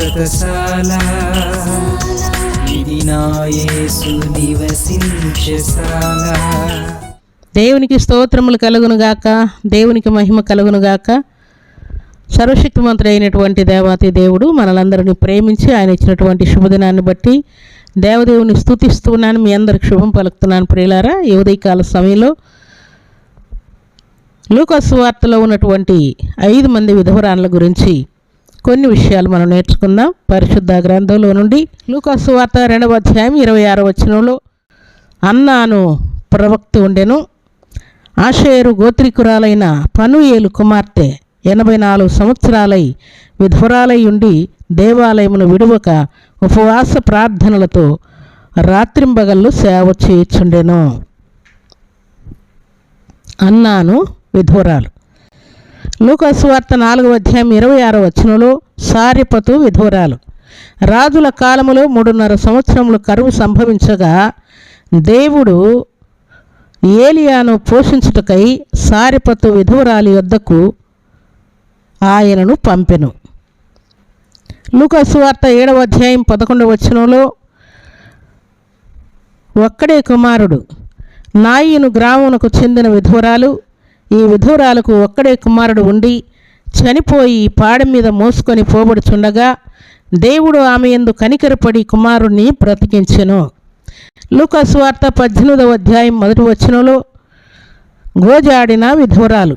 శాశ్వతశాల ఇది నా యేసు నివసించశాల దేవునికి స్తోత్రములు కలుగునుగాక దేవునికి మహిమ కలుగునుగాక సర్వశక్తిమంతుడు అయినటువంటి దేవాతి దేవుడు మనలందరినీ ప్రేమించి ఆయన ఇచ్చినటువంటి శుభదినాన్ని బట్టి దేవదేవుని స్థుతిస్తున్నాను మీ అందరికి శుభం పలుకుతున్నాను ప్రియులారా. ఈ ఉదయకాల సమయంలో లూకస్ వార్తలో ఉన్నటువంటి ఐదు మంది విధవరాన్ల గురించి కొన్ని విషయాలు మనం నేర్చుకుందాం. పరిశుద్ధ గ్రంథంలో నుండి లూకాసు వార్త రెండవ అధ్యాయం ఇరవై ఆరో వచనంలో అన్నాను ప్రవక్త ఉండెను ఆషేరు గోత్రికురాలైన పనుయేలు కుమార్తె ఎనభై నాలుగు సంవత్సరాలై విధ్వరాలై ఉండి దేవాలయమును విడువక ఉపవాస ప్రార్థనలతో రాత్రింబగళ్ళు సేవ చేయుచుండెను. అన్నాను విధ్వరాలు లూకాసు వార్త నాలుగవ అధ్యాయం ఇరవై ఆరో వచనంలో సారిపతు విధురాలు. రాజుల కాలములో మూడున్నర సంవత్సరములు కరువు సంభవించగా దేవుడు ఏలియాను పోషించుటకై సారిపతు విధురాలి యొద్దకు ఆయనను పంపెను. లూకాసు వార్త ఏడవ అధ్యాయం పదకొండవ వచనంలో ఒక్కడే కుమారుడు నాయిను గ్రామమునకు చెందిన విధురాలు ఈ విధురాలకు ఒక్కడే కుమారుడు ఉండి చనిపోయి పాడ మీద మోసుకొని పోబడుచుండగా దేవుడు ఆమె ఎందు కనికరపడి కుమారుణ్ణి బ్రతికించెను. లూకాసు వార్త పద్దెనిమిదవ అధ్యాయం మొదటి వచనంలో గోజాడిన విధురాలు.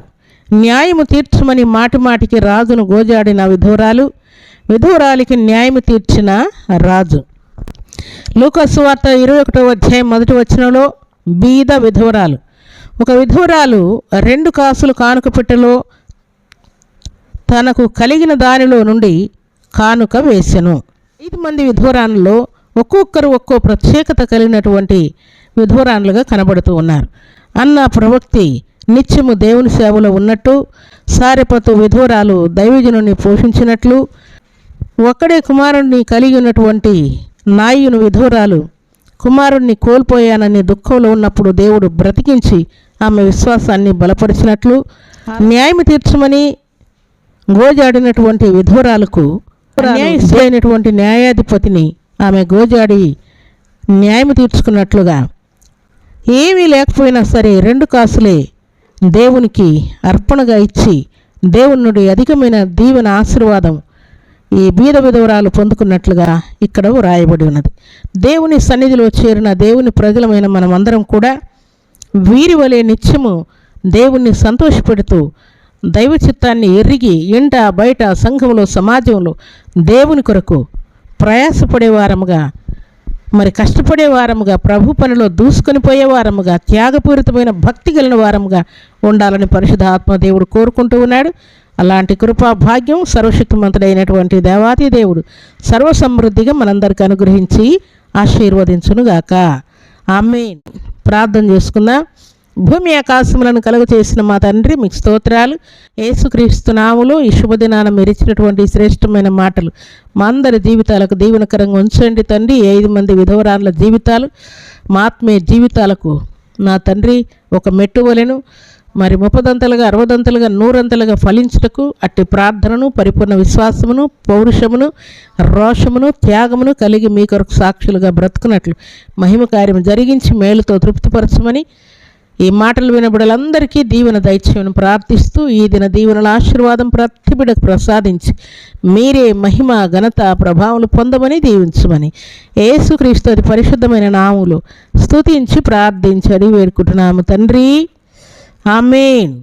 న్యాయము తీర్చమని మాటిమాటికి రాజును గోజాడిన విధురాలు విధురాలికి న్యాయము తీర్చిన రాజు. లూకాసు వార్త ఇరవై ఒకటో అధ్యాయం మొదటి వచనంలో బీద విధూరాలు. ఒక విధురాలు రెండు కాసులు కానుక పెట్టెలో తనకు కలిగిన దానిలో నుండి కానుక వేసెను. ఐదు మంది విధువరాన్లలో ఒక్కొక్కరు ఒక్కో ప్రత్యేకత కలిగినటువంటి విధువరాన్లుగా కనబడుతూ ఉన్నారు. అన్న ప్రవక్తి నిత్యము దేవుని సేవలో ఉన్నట్టు సారెపతు విధురాలు దైవజనుని పోషించినట్లు ఒక్కడే కుమారుణ్ణి కలిగి ఉన్నటువంటి నాయుని విధురాలు కుమారుణ్ణి కోల్పోయానని దుఃఖంలో ఉన్నప్పుడు దేవుడు బ్రతికించి ఆమె విశ్వాసాన్ని బలపరిచినట్లు న్యాయం తీర్చమని గోజాడినటువంటి విధువరాలకు న్యాయస్థైనటువంటి న్యాయాధిపతిని ఆమె గోజాడి న్యాయం తీర్చుకున్నట్లుగా. ఏమీ లేకపోయినా సరే రెండు కాసులే దేవునికి అర్పణగా ఇచ్చి దేవుని నుండి అధికమైన దీవెన ఆశీర్వాదం ఈ బీద విధవరాలు పొందుకున్నట్లుగా ఇక్కడ వ్రాయబడి ఉన్నది. దేవుని సన్నిధిలో చేరిన దేవుని ప్రజలమైన మనమందరం కూడా వీరి వలె నిత్యము దేవుణ్ణి సంతోషపెడుతూ దైవ చిత్తాన్ని ఎరిగి ఇంట బయట సంఘంలో సమాజంలో దేవుని కొరకు ప్రయాసపడే వారముగా మరి కష్టపడే వారముగా ప్రభు పనిలో దూసుకొని పోయేవారముగా త్యాగపూరితమైన భక్తి కలిగిన వారముగా ఉండాలని పరిశుద్ధ ఆత్మదేవుడు కోరుకుంటూ ఉన్నాడు. అలాంటి కృపా భాగ్యం సర్వశక్తిమంతుడైనటువంటి దేవాది దేవుడు సర్వసమృద్ధిగా మనందరికి అనుగ్రహించి ఆశీర్వదించునుగాక. ఆమెన్. ప్రార్థన చేసుకుందాం. భూమి ఆకాశములను కలుగు చేసిన మా తండ్రి మీకు స్తోత్రాలు. ఏసుక్రీస్తునాములు ఈ శుభదినాన మీరు ఇచ్చినటువంటి శ్రేష్టమైన మాటలు మా అందరి జీవితాలకు దీవెనకరంగా ఉంచండి తండ్రి. ఐదు మంది విధవరాన్ల జీవితాలు మా ఆత్మీయ జీవితాలకు నా తండ్రి ఒక మెట్టువలెను. మరి ముప్పదంతలుగా అరవదంతలుగా నూరంతలుగా ఫలించుటకు అట్టి ప్రార్థనను పరిపూర్ణ విశ్వాసమును పౌరుషమును రోషమును త్యాగమును కలిగి మీ కొరకు సాక్షులుగా బ్రతుకున్నట్లు మహిమ కార్యం జరిగించి మేలుతో తృప్తిపరచమని ఈ మాటలు వినబడలందరికీ దీవెన దైత్యమును ప్రార్థిస్తూ ఈ దిన దీవెనల ఆశీర్వాదం ప్రతి బిడకు ప్రసాదించి మీరే మహిమ ఘనత ప్రభావాలు పొందమని దీవించమని ఏసుక్రీస్తు అది పరిశుద్ధమైన నాములు స్తుతించి ప్రార్థించని వేడుకుంటున్నాము. తండ్రి ఆమెన్